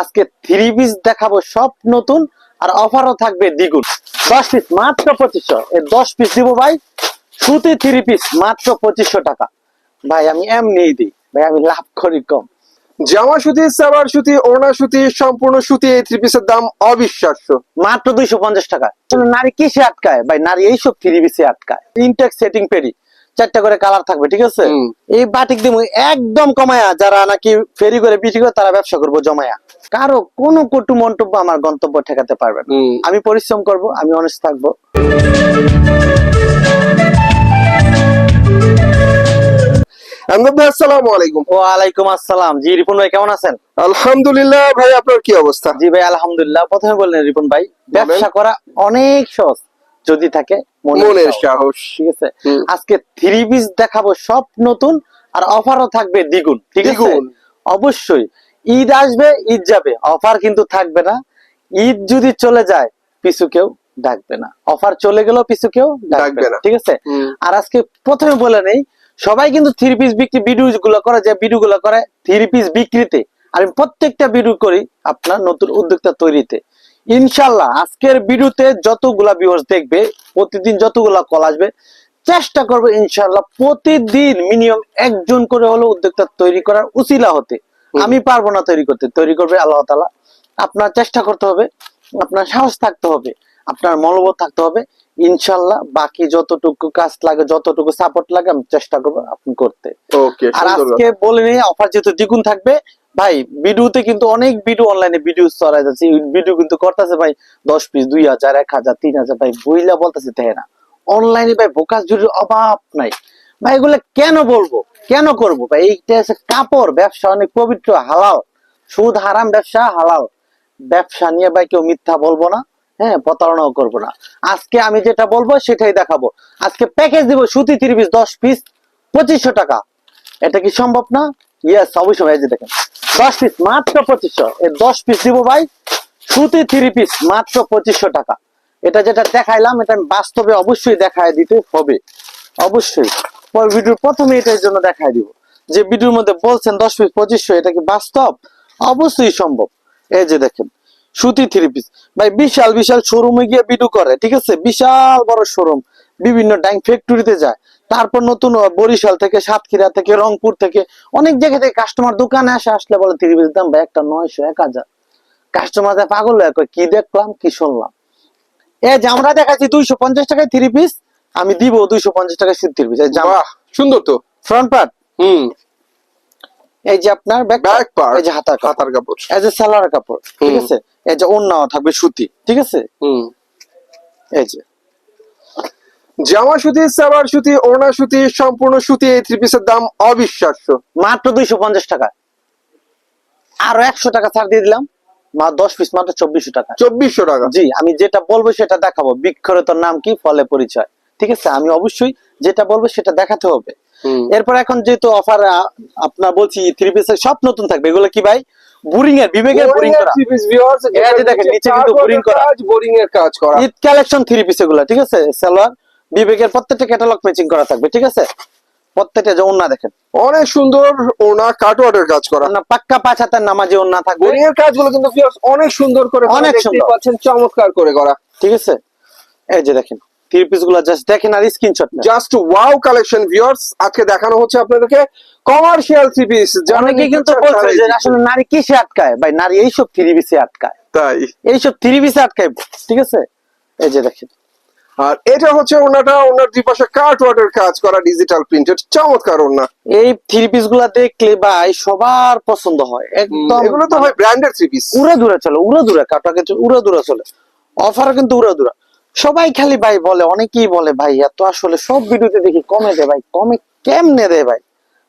আজকে three piece দেখাবো সব নতুন আর অফারও থাকবে দ্বিগুণ। দশ পিস মাত্র পঁচিশশো। এই দশ পিস দিব ভাই সুতি থ্রি পিস মাত্র পঁচিশশো টাকা। ভাই আমি এমনি দিই। ভাই আমি লাভ করি কম। জামা সুতি সাবার সুতি ওড়না সুতি সম্পূর্ণ সুতি এই থ্রি পিসের দাম অবিশ্বাস্য। মাত্র দুইশো পঞ্চাশ টাকা। নারী কিসে আটকায়? ভাই নারী এইসব থ্রি পিসে আটকায়। ইনটেক সেটিং পেরি চারটা করে কালার থাকবে ঠিক আছে? এই বাটিক দিব একদম কমায়া যারা নাকি ফেরি করে বিক্রি করে তারা ব্যবসা করব জমায়া। কারও কোনো কটু মন্তব্য আমার গন্তব্য ঠেকাতে পারবে না। আমি পরিশ্রম করব আমি অনেস্ট থাকব। ভাই আসসালামু আলাইকুম। আসসালাম। জি রিপন ভাই কেমন আছেন? আলহামদুলিল্লাহ ভাই আপনার কি অবস্থা? জি ভাই আলহামদুলিল্লাহ। প্রথমে বললেন রিপন ভাই ব্যবসা করা অনেক সহজ যদি থাকে মনের সাহস। সাহস। ঠিক আছে? আজকে থ্রি পিস দেখাবো সব নতুন আর অফারও থাকবে দ্বিগুণ। ঠিক আছে? দ্বিগুণ। অবশ্যই। ঈদ আসবে ঈদ যাবে। অফার কিন্তু থাকবে না। ঈদ যদি চলে যায় পিছু কেউ ডাকবে না। অফার চলে গেলেও পিছু কেউ ডাকবে না। ঠিক আছে? আর আজকে প্রথমে বলে নেই সবাই কিন্তু থ্রি পিস বিক্রি ভিডিও গুলো করে যে ভিডিও গুলো করে থ্রি পিস বিক্রিতে। আমি প্রত্যেকটা ভিডিও করি আপনার নতুন উদ্যোক্তা তৈরিতে। ইনশাল্লাহ আজকের ভিডিওতে যতগুলা ভিউয়ার্স দেখবে প্রতিদিন যতগুলা কল আসবে চেষ্টা করব ইনশাল্লাহ প্রতিদিন মিনিমাম একজন করে হলো উদ্যোক্তা তৈরি করার উচিলা হতে। আমি পারব না তৈরি করতে। তৈরি করবে আল্লাহ তালা আপনার চেষ্টা করতে হবে আপনার সাহস থাকতে হবে আপনার মনোবল থাকতে হবে। ইনশাল্লাহ বাকি যতটুকু কাজ লাগে যতটুকু সাপোর্ট লাগে আমি চেষ্টা করব আপনি করতে। আর আজকে বলে নেই অফার যেহেতু দ্বিগুণ থাকবে ভাই ভিডিওতে কিন্তু অনেক ভিডিও অনলাইনে ভিডিও চড়াই যাচ্ছে। ভিডিও কিন্তু করতেছে ভাই দশ পিস দুই হাজার এক হাজার তিন হাজার ভাই বইলা বলতেছে তাই না। অনলাইনে ভাই বোকাস জুড়ির অভাব নাই। ভাই এগুলো কেন বলব? কেন করব ভাই? এইটা হচ্ছে কাপড়, ব্যবসা অনেক পবিত্র, হালাল। সুদ হারাম, ব্যবসা হালাল। ব্যবসা নিয়ে ভাই কেউ মিথ্যা বলব না হ্যাঁ প্রতারণাও করব না। আজকে আমি যেটা বলব সেটাই দেখাবো। আজকে প্যাকেজ দিব সুতি পিস দশ পিস পঁচিশশো টাকা। এটা কি সম্ভব না? ইয়েস অবশ্যই ভাই দেখেন। দশ পিস মাত্র পঁচিশশো। দশ পিস দিব ভাই, সুতি থ্রি পিস মাত্র পঁচিশশো টাকা। এটা যেটা দেখাইলাম, এটা আমি বাস্তবে অবশ্যই দেখায় দিতে হবে। অবশ্যই। পর ভিডিওর প্রথমে এটার জন্য দেখায় দিব। যে ভিডিওর মধ্যে বলছেন দশ পিস পঁচিশশো এটা কি বাস্তব? অবশ্যই সম্ভব। এই যে দেখেন, সুতি থ্রি পিস ভাই, বিশাল বিশাল শোরুমে গিয়ে ভিডিও করে, ঠিক আছে? বিশাল বড় শোরুম বিভিন্ন ডাইং ফ্যাক্টরিতে যায়। তারপর নতুন বরিশাল থেকে, সাতক্ষীরা থেকে, রংপুর থেকে। অনেক জায়গা থেকে কাস্টমার দোকানে আসে, আসলে বলে থ্রি পিস দাম, ভাই, একটা নয়শো, এক হাজার। কাস্টমার পাগল হয়ে কি দেখলাম, কি শুনলাম? এই যে আমরা দেখাচ্ছি দুইশো পঞ্চাশ টাকায় থ্রি পিস আমি দিব দুইশো পঞ্চাশ টাকা সুতি থ্রি পিস বাহ সুন্দর তো। Front part hmm. এই যে আপনার ব্যাক পার্ট এই যে হাতার হাতার কাপড়। এই যে সালোয়ার কাপড় ঠিক আছে? এই যে ওন্নাও থাকবে সুতি ঠিক আছে? হুম। এই যে। জামা সুতি সাবার সুতি ওড়না সুতি সম্পূর্ণ সুতি এই থ্রি পিসের দাম অবিশ্বাস্য। মাত্র দুইশো পঞ্চাশ টাকা। আরও একশো টাকা ছাড় দিয়ে দিলাম। মা দশ পিস মাত্র চব্বিশশো টাকা। চব্বিশশো টাকা। জি আমি যেটা বলব সেটা দেখাবো। বিক্রয়তার নাম কি? ফলে পরিচয়। ঠিক আছে? আমি অবশ্যই যেটা বলব সেটা দেখাতে হবে। এরপর এখন যেহেতু অফার আপনার বলছি থ্রি পিসের সব নতুন থাকবে। এগুলো কি ভাই? বুরিং এর বিবেকের বুরিং করা। three piece viewers, এই যে দেখেন, নিচে কিন্তু কাজ, করা। কাজ, এর কাজ করা। ঈদ কালেকশন থ্রি পিস এগুলো ঠিক আছে? সালোয়ার বিবেকের প্রত্যেকটা ক্যাটালগ ম্যাচিং করা থাকবে ঠিক আছে? প্রত্যেকটা যে দেখেন। অনেক সুন্দর ওনা কাটওয়ার্ডের কাজ করা। ওন্না পাক্কা পাঁচ হাতের নামাজে থাকবে। বোরিং এর কাজগুলো কিন্তু অনেক সুন্দর করে করা, অনেক সুন্দর। পাচ্ছেন চমৎকার করে করা। ঠিক আছে? এই যে দেখেন থ্রি পিসগুলো জাস্ট দেখেন আর screenshot just wow collection viewers আজকে দেখানো হচ্ছে আপনাদেরকে কমার্শিয়াল থ্রি পিস অনেকে কিন্তু বলছে যে আসলে নারী কিসে আটকায়? ভাই নারী এইসব থ্রি পিসে আটকায়। তাই। এইসব থ্রি পিসে আটকায় ঠিক আছে? এই যে দেখেন। আর এটা হচ্ছে ওনাটা ওনার দুই পাশে কাটওয়ার্ডের কাজ করা ডিজিটাল প্রিন্টেড চমৎকার ওনা এই থ্রি পিসগুলা দেখলে ভাই সবার পছন্দ হয়। একদম এগুলো তো হয় ব্র্যান্ডেড থ্রি পিস উড়ে দূরে চলে উড়ে দূরে কাটা কিছু উড়ে দূরে চলে। অফার কিন্তু উড়ে দূরে। সবাই খালি ভাই বলে অনেকেই বলে ভাই এত আসলে সব ভিডিওতে দেখি কমে দে ভাই কমে কেমনে দে ভাই?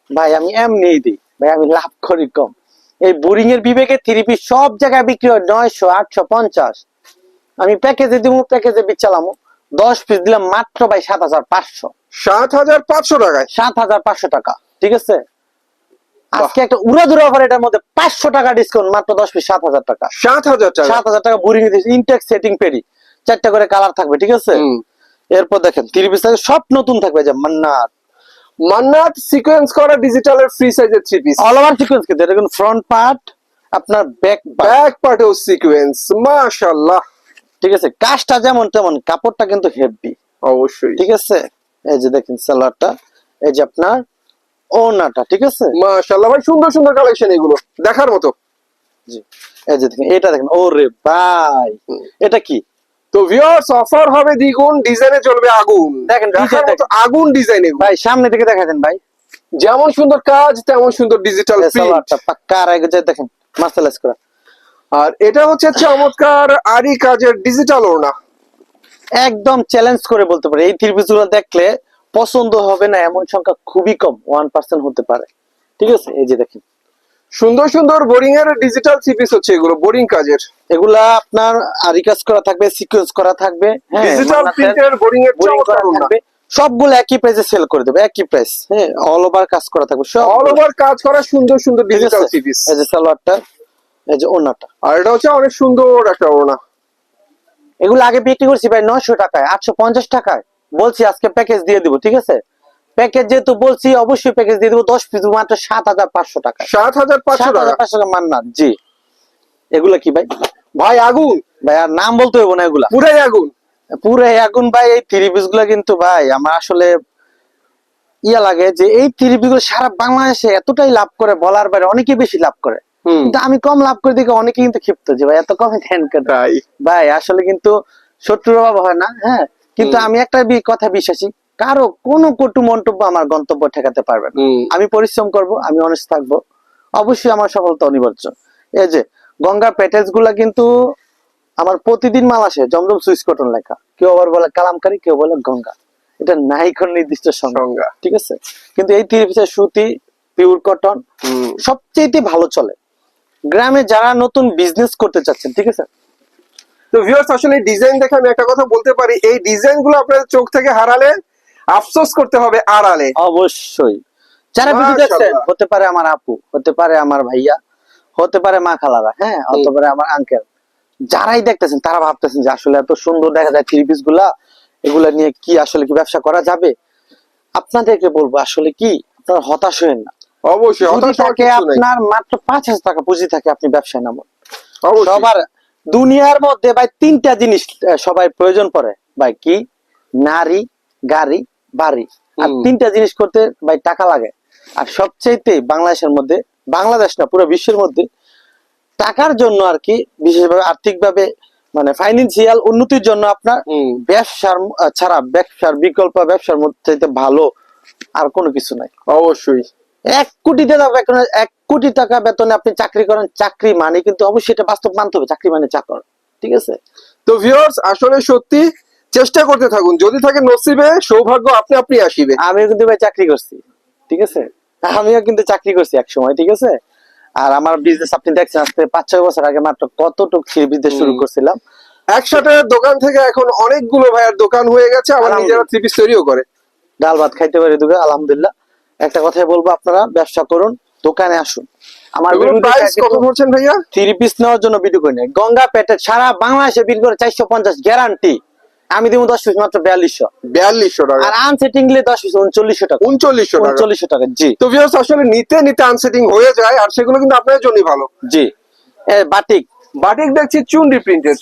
ভাই আমি এমনিই দিই ভাই আমি লাভ করি কম। এই বোরিং এর বিবেকে থ্রি পিস সব জায়গায় বিক্রি হয় নয়শো আটশো পঞ্চাশ। আমি প্যাকেজে দিব প্যাকেজে বিচালামো দশ পিস দিলাম মাত্র ভাই সাত হাজার পাঁচশো। সাত হাজার পাঁচশো টাকায়? সাত হাজার পাঁচশো টাকা ঠিক আছে? আজকে একটা উড়া দুরা অফার এটার মধ্যে পাঁচশো টাকা ডিসকাউন্ট মাত্র দশ পিস সাত হাজার টাকা। সাত হাজার টাকা? সাত হাজার টাকা বোরিং ইনটেক সেটিং পেরি চারটা করে কালার থাকবে ঠিক আছে? এরপর দেখেন থ্রি পিস সব নতুন থাকবে যে মান্নাত। মান্নাত সিকোয়েন্স করা ডিজিটালের ফ্রি সাইজের three piece all over sequence কিন্তু এটা ফ্রন্ট পার্ট আপনার ব্যাক ব্যাক পার্টেও সিকোয়েন্স মাশাআল্লাহ। ঠিক আছে কাজটা যেমন তেমন কাপড়টা কিন্তু হেভি অবশ্যই। ঠিক আছে? এই যে দেখেন সালোয়ারটা এই যে আপনার ওনাটা ঠিক আছে? মাশাআল্লাহ ভাই সুন্দর সুন্দর কালেকশন এগুলো দেখার মতো। জি এই যে দেখেন এটা দেখেন ওরে ভাই এটা কি? তো ভিউয়ার্স অফার হবে দ্বিগুণ ডিজাইনে চলবে আগুন। দেখেন, আগুন ডিজাইন ভাই সামনে থেকে দেখা দেন ভাই। যেমন সুন্দর কাজ তেমন সুন্দর ডিজিটাল দেখেন মার্সেলাইজ করা। আর এটা হচ্ছে চমৎকার আরি কাজের ডিজিটাল ওড়না। একদম চ্যালেঞ্জ করে বলতে পারি। এই থ্রি দেখলে পছন্দ হবে না এমন সংখ্যা খুবই কম ওয়ান পার্সেন্ট হতে পারে। ঠিক আছে এই যে দেখেন। সুন্দর সুন্দর বোরিং এর ডিজিটাল থ্রি পিস হচ্ছে এগুলো বোরিং কাজের। এগুলা আপনার রিকাজ করা থাকবে সিকোয়েন্স করা থাকবে ডিজিটাল প্রিন্টের বোরিং এর থাকবে। সবগুলো একই প্রাইসে সেল করে দেবে একই প্রাইস হ্যাঁ অল ওভার কাজ করা থাকবে সব অল ওভার কাজ করা সুন্দর সুন্দর ডিজিটাল আছে থ্রি পিস এই যে সালোয়ারটা এই যে ওনাটা আর এটা হচ্ছে অনেক সুন্দর একটা ওড়না। এগুলো আগে বিক্রি করছি ভাই নয়শো টাকায় আটশো পঞ্চাশ টাকায়। বলছি আজকে প্যাকেজ দিয়ে দিব ঠিক আছে? প্যাকেজ যেহেতু বলছি অবশ্যই প্যাকেজ দিয়ে দেবো। দশ পিস মাত্র সাত হাজার পাঁচশো টাকা। সাত হাজার পাঁচশো টাকা? পাঁচশো টাকা মান্নাত জি। এগুলা কি ভাই? ভাই আগুন। ভাই আর নাম বলতে হইব না এগুলা। পুরাই আগুন। পুরো এখন ভাই এই থ্রি পিসগুলা কিন্তু ভাই আমার আসলে ইয়া লাগে যে এই থ্রি পিসগুলো সারা বাংলাদেশে এতটাই লাভ করে বলার বাইরে অনেকে বেশি লাভ করে। হুম। কিন্তু আমি কম লাভ করে দেখে অনেকে কিন্তু ক্ষিপ্ত যে ভাই এত কমে কেন? তাই। ভাই আসলে কিন্তু শত্রুর অভাব হয় না হ্যাঁ? কিন্তু আমি একটা কথা বিশ্বাসী কারও কোনো কটু মন্তব্য আমার গন্তব্য ঠেকাতে পারবে না। আমি পরিশ্রম করব আমি অনেস্ট থাকব। অবশ্যই আমার সফলতা অনিবার্য। এই যে গঙ্গা প্যাটেজগুলা কিন্তু আমার প্রতিদিন মাল আসে জমজম সুইচ কটন লেখা। কেউ আবার বলে কালামকারী কেউ বলে গঙ্গা। এটা নাই কোন নির্দিষ্ট সংজ্ঞা ঠিক আছে? কিন্তু এই তিরিশ পিসের সুতি পিওর কটন সবচেয়ে ভালো চলে। গ্রামে যারা নতুন বিজনেস করতে চাচ্ছেন ঠিক আছে? তো ভিউয়ার্স আসলে ডিজাইন দেখে আমি একটা কথা বলতে পারি। এই ডিজাইনগুলো আপনাদের চোখ থেকে হারালে আফসোস করতে হবে আড়ালে। অবশ্যই। যারা ভিডিও দেখছেন হতে পারে আমার আপু হতে পারে আমার ভাইয়া হতে পারে মা খালারা হ্যাঁ? হতে পারে আমার আঙ্কেল যারাই দেখতেছেন তারা ভাবতেছেন যে আসলে এত সুন্দর দেখা যায় থ্রি পিসগুলা এগুলা নিয়ে কি আসলে কি ব্যবসা করা যাবে? আপনাদেরকে বলব আসলে কি? আপনারা হতাশ হয়েন না। অবশ্যই হতাশ থাকে আপনার মাত্র পাঁচ হাজার টাকা পুঁজি থাকে আপনি ব্যবসায় নামুন। সবার দুনিয়ার মধ্যে ভাই তিনটা জিনিস সবাই প্রয়োজন পড়ে। ভাই কি? নারী গাড়ি বাড়ি। আর তিনটা জিনিস করতে ভাই টাকা লাগে। আর সবচেয়েতে বাংলাদেশের মধ্যে বাংলাদেশ না পুরো বিশ্বের মধ্যে টাকার জন্য আর কি বিশেষভাবে আর্থিকভাবে মানে ফাইন্যান্সিয়াল উন্নতির জন্য আপনার ব্যবসার ছাড়া ব্যবসার বিকল্প ব্যবসার মধ্যে ভালো আর কোনো কিছু নাই। অবশ্যই। এক কোটি টাকা এক কোটি টাকা বেতনে আপনি চাকরি করেন চাকরি মানে কিন্তু অবশ্যই এটা বাস্তব মানতে হবে। চাকরি মানে চাকর ঠিক আছে? তো ভিউয়ার্স আসলে সত্যি চেষ্টা করতে থাকুন। যদি থাকে নসিবে সৌভাগ্য আপনি আপনি আসিবে। আমিও কিন্তু ভাই চাকরি করছি ঠিক আছে? আমিও কিন্তু চাকরি করছি এক সময় ঠিক আছে? আর আমার বিজনেস আপনি দেখছেন আজকে পাঁচ ছয় বছর আগে মাত্র কতটুকু বিজনেস শুরু। করছিলাম। একসাথে দোকান থেকে এখন অনেকগুলো ভাইয়ের দোকান হয়ে গেছে আলহামদুলিল্লাহ। নিজেরা থ্রি পিস তৈরিও করে। ডাল ভাত খাইতে পারি দুগে আলহামদুলিল্লাহ। একটা কথাই বলব আপনারা ব্যবসা করুন দোকানে আসুন। আমার প্রাইস কত ভাইয়া? থ্রি পিস নেওয়ার জন্য ভিডিও করে গঙ্গা পেটে সারা বাংলাদেশে বিল করে চারশো পঞ্চাশ গ্যারান্টি আমি দিব দশ পিস মাত্র বিয়াল্লিশশো। বিয়াল্লিশশো টাকা। আর আনসেটিংলি দশ পিস উনচল্লিশশো টাকা। উনচল্লিশশো টাকা। উনচল্লিশশো টাকা জি। তো ভিউয়ার্স আসলে নিতে নিতে আনসেটিং হয়ে যায় আর সেগুলো কিন্তু আপনার জন্যই ভালো। জি। বাটিক বাটিক দেখছি চুন্ডি প্রিন্টেড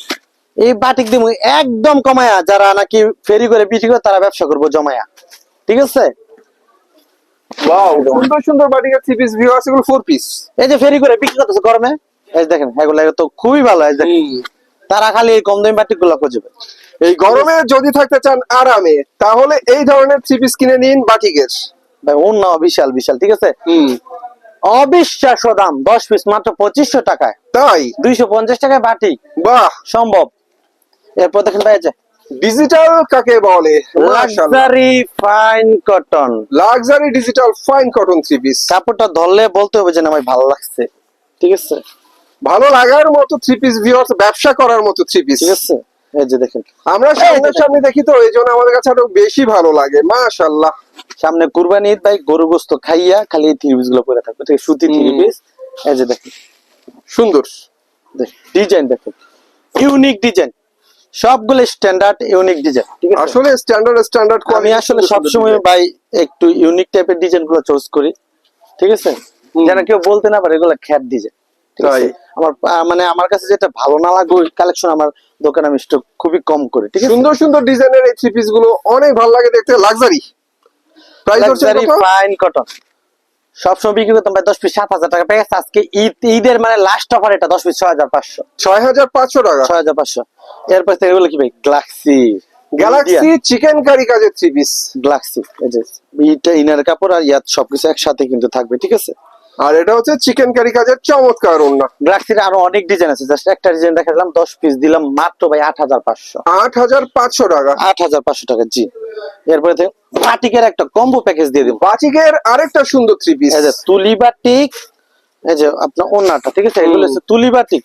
এই বাটিক দিব একদম কমায়া যারা নাকি ফেরি করে বিক্রি করে তারা ব্যবসা করব জমায়া। ঠিক আছে? ওয়াও সুন্দর সুন্দর বাটিকের থ্রি পিস ভিউয়ার্স এগুলো ফোর পিস এই যে ফেরি করে বিক্রি করতেছে গরমে। এই দেখেন এগুলো তো খুবই ভালো এই দেখেন। তারা খালি এই কম দামি বাটিকগুলো খুঁজবে। এই গরমে যদি থাকতে চান আরামে তাহলে এই ধরনের থ্রি পিস কিনে নিন বাটিকের ভাই অন্য বিশাল বিশাল ঠিক আছে? অবিশ্বাস্য দাম দশ পিস মাত্র পঁচিশশো টাকায়। তাই? দুইশো পঞ্চাশ টাকায় বাটিক বাহ! সম্ভব। এরপর দেখেন ভাই যে। ডিজিটাল কাকে বলে? Luxury fine cotton luxury digital fine cotton three piece কাপড়টা ধরলে বলতে হবে যে না আমার ভালো লাগছে। ঠিক আছে? ভালো লাগার মতো থ্রি পিস ভিউয়ার্স ব্যবসা করার মতো থ্রি পিস ঠিক আছে? এই যে দেখেন আমরা সামনে দেখি তো এই জন্য আমাদের কাছে আরও বেশি ভালো লাগে মাশাল্লাহ সামনে কুরবানি ঈদ ভাই গরু গোস্ত খাইয়া খালি এই থ্রি গুলো পরে থাকবে ঠিক আছে? সুতি থ্রি পিস এই যে দেখেন। সুন্দর। ডিজাইন দেখেন। ইউনিক ডিজাইন সবগুলো স্ট্যান্ডার্ড ইউনিক ডিজাইন ঠিক আছে? আসলে স্ট্যান্ডার্ড স্ট্যান্ডার্ড আমি আসলে সবসময় ভাই একটু ইউনিক টাইপের ডিজাইনগুলো চুজ করি ঠিক আছে? যেন কেউ বলতে না পারে এগুলো খ্যাট ডিজাইন ঠিক আছে? আমার মানে আমার কাছে যেটা ভালো না কালেকশন আমার দোকানে আমি স্টক খুবই কম করি ঠিক আছে? সুন্দর সুন্দর ডিজাইনের এই থ্রি পিসগুলো অনেক ভালো লাগে দেখতে। লাক্সারি প্রাইস হচ্ছে ফাইন কটন সবসময় বিক্রি করতাম ভাই দশ পিস সাত হাজার টাকা পেয়ে আজকে ঈদ ঈদের মানে লাস্ট অফার এটা দশ পিস ছয় হাজার পাঁচশো। ছয় হাজার পাঁচশো টাকা। ছয় হাজার পাঁচশো। এরপর থেকে এগুলো কি ভাই? গ্লাক্সি গ্যালাক্সি চিকেন কারি কাজের থ্রি পিস যে ইনার কাপড় আর ইয়াত সবকিছু একসাথে কিন্তু থাকবে ঠিক আছে? আর এটা হচ্ছে চিকেন কারি কাজের চমৎকার ওড়না। গ্লাক্সির আরও অনেক ডিজাইন আছে। জাস্ট একটা ডিজাইন দেখালাম দশ পিস দিলাম মাত্র ভাই আট হাজার পাঁচশো। আট হাজার পাঁচশো টাকা। আট হাজার পাঁচশো টাকা জি। এরপরে বাটিকের একটা কম্বো প্যাকেজ দিয়ে দিব। বাচিকের আরেকটা সুন্দর থ্রি পিস এই যে তুলি বাটিক এই যে আপনার ওনাটা ঠিক আছে? এগুলো হচ্ছে তুলি বাটিক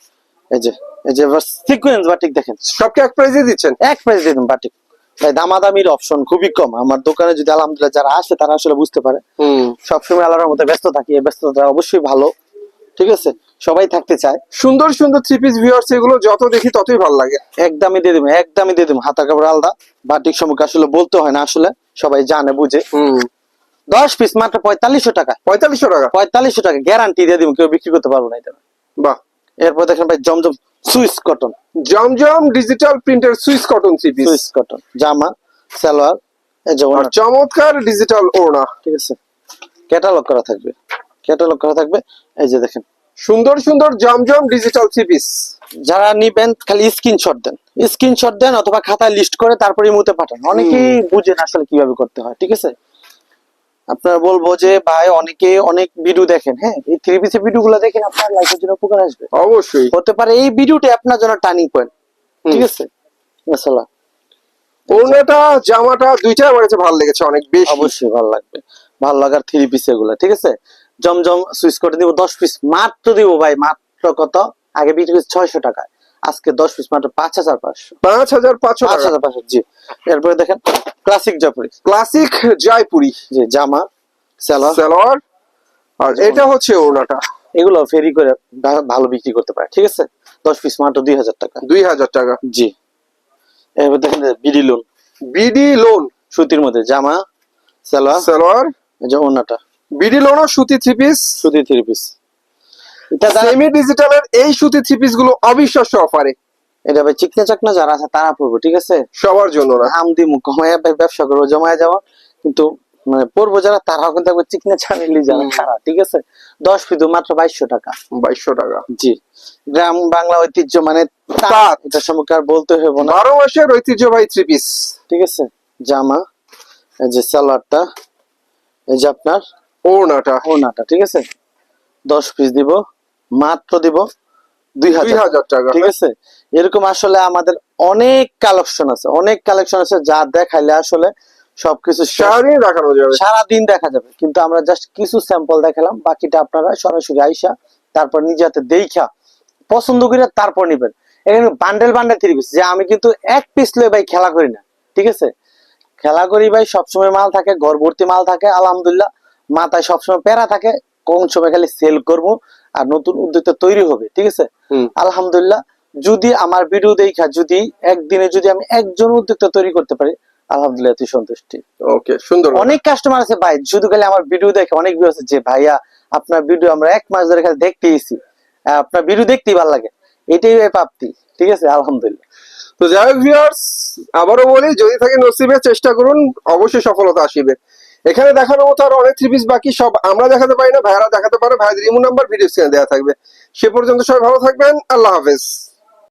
এই যে এই যে সিকোয়েন্স বাটিক দেখেন। সবকে এক প্রাইজে দিচ্ছেন? এক প্রাইস দিয়ে দিন বাটিক। ভাই দামাদামির অপশন খুবই কম। আমার দোকানে যদি আলহামদুলিল্লাহ যারা আসে তারা আসলে বুঝতে পারে। সবসময় আল্লাহর মধ্যে ব্যস্ত থাকি ব্যস্ততা অবশ্যই ভালো। ঠিক আছে? সবাই থাকতে চায়। সুন্দর সুন্দর থ্রি পিস ভিউয়ার্স এগুলো যত দেখি ততই ভালো লাগে। একদমই দিয়ে দিবো একদমই দিয়ে দিবো। হাতা কাপড় আলাদা। বাটিক সম্মুখে আসলে বলতে হয় না আসলে সবাই জানে বুঝে। হুম। দশ পিস মাত্র পঁয়তাল্লিশশো টাকা। পঁয়তাল্লিশশো টাকা? পঁয়তাল্লিশশো টাকা গ্যারান্টি দিয়ে দিব কেউ বিক্রি করতে পারব না এটা বাহ। এরপর দেখেন ভাই জমজম সুইস কটন। জমজম ডিজিটাল প্রিন্টের Swiss cotton three Swiss cotton জামা সালোয়ার আর চমৎকার ডিজিটাল ওড়না। ঠিক আছে। ক্যাটালগ করা থাকবে। ক্যাটালগ করা থাকবে। এই যে দেখেন। সুন্দর সুন্দর জমজম ডিজিটাল থ্রি পিস যারা নিবেন খালি স্ক্রিনশট দেন। স্ক্রিনশট দেন অথবা খাতায় লিস্ট করে তারপরে ইমুতে পাঠান। অনেকেই বুঝেন আসলে কীভাবে করতে হয় ঠিক আছে? আপনারা বলব যে ভাই অনেকে অনেক ভিডিও দেখেন হ্যাঁ? এই থ্রি পিসের ভিডিও গুলো দেখেন আপনার লাইফের জন্য উপকার আসবে। অবশ্যই। হতে পারে এই ভিডিওটা আপনার জন্য টার্নিং পয়েন্ট ঠিক আছে? মাশাআল্লাহ। ওড়নাটা জামাটা দুইটাই আমার কাছে ভালো লেগেছে অনেক বেশি। অবশ্যই ভালো লাগবে। ভালো লাগার থ্রি পিস এগুলা ঠিক আছে? জমজম সুইচ করে দিব দশ পিস মাত্র দিব ভাই মাত্র কত? আগে বিক্রি ছয়শো টাকায়। আজকে দশ পিস মাত্র পাঁচ হাজার পাঁচশো। পাঁচ হাজার পাঁচশো পাঁচ হাজার পাঁচশো জি। এরপরে দেখেন ক্লাসিক জয়পুরি। ক্লাসিক জয়পুরি। যে জামা সালোয়ার আর এটা হচ্ছে ওড়নাটা। এগুলো ফেরি করে ভালো বিক্রি করতে পারে ঠিক আছে? দশ পিস মাত্র দুই হাজার টাকা। দুই হাজার টাকা। জি। এরপর দেখেন বিডি লোন বিডি লোন সুতির মধ্যে জামা সালোয়ার এই যে ওনাটা বিডি লোনও সুতি থ্রি পিস সুতি থ্রি পিস সেমি ডিজিটালের এই সুতি থ্রি পিসগুলো অবিশ্বাস্য অফারে এটা ভাই চিকনা চাকনা যারা আছে তারা পড়ব ঠিক আছে? সবার জন্য না। আম দি মুখ কমায় ভাই ব্যবসা করব জমায় যাওয়া কিন্তু মানে পড়ব যারা তারাও কিন্তু একবার চিকনা চাকলি যারা হুম। ঠিক আছে? দশ পিদু মাত্র বাইশশো টাকা। বাইশশো টাকা। জি। গ্রাম বাংলা ঐতিহ্য মানে তাঁত। এটা সম্পর্কে আর বলতে হইব না। বারো মাসের ঐতিহ্যবাহী থ্রি পিস ঠিক আছে? জামা এই যে সালোয়ারটা এই যে আপনার ওড়নাটা। ওনাটা ঠিক আছে? দশ পিস দিব। মাত্র দিব দুই হাজার হাজার টাকা। ঠিক আছে? এরকম আসলে আমাদের অনেক কালেকশন আছে অনেক কালেকশন আছে যা দেখাইলে আসলে সবকিছু সারাদিন দেখানো যাবে। সারাদিন দেখা যাবে কিন্তু আমরা জাস্ট কিছু স্যাম্পল দেখালাম বাকিটা আপনারা সরাসরি আইসা তারপর নিজে হাতে দেখা পছন্দ করে তারপর নিবেন। এখানে বান্ডেল বান্ডেল থ্রি পিস যে আমি কিন্তু এক পিস লয়ে ভাই খেলা করি না ঠিক আছে? খেলা করি ভাই সবসময় মাল থাকে ঘর ভর্তি মাল থাকে আলহামদুলিল্লাহ মাথায় সবসময় প্যারা থাকে কোন সময় খালি সেল করব আর নতুন উদ্যোক্তা তৈরি হবে ঠিক আছে? আলহামদুলিল্লাহ যদি আমার ভিডিও দেখা যদি একদিনে যদি আমি একজন উদ্যোক্তা তৈরি করতে পারি আলহামদুলিল্লাহ তুই সন্তুষ্টি। ওকে সুন্দর অনেক কাস্টমার আছে ভাই শুধু আমার ভিডিও দেখে অনেক ভিউ আছে যে ভাইয়া আপনার ভিডিও আমরা এক মাস ধরে খালি দেখতেইছি আপনার ভিডিও দেখতেই ভালো লাগে। এটাই প্রাপ্তি ঠিক আছে? আলহামদুলিল্লাহ। তো যাই হোক ভিউয়ার্স আবারও বলি যদি থাকে নসিবে চেষ্টা করুন অবশ্যই সফলতা আসিবে। এখানে দেখানোর মতো আর অনেক থ্রি পিস বাকি সব আমরা দেখাতে পারি না, ভাইয়ারা দেখাতে পারে, ভাইয়াদের ইমো নাম্বার ভিডিও স্ক্রিনে দেওয়া থাকবে। সে পর্যন্ত সবাই ভালো থাকবেন, আল্লাহ হাফেজ।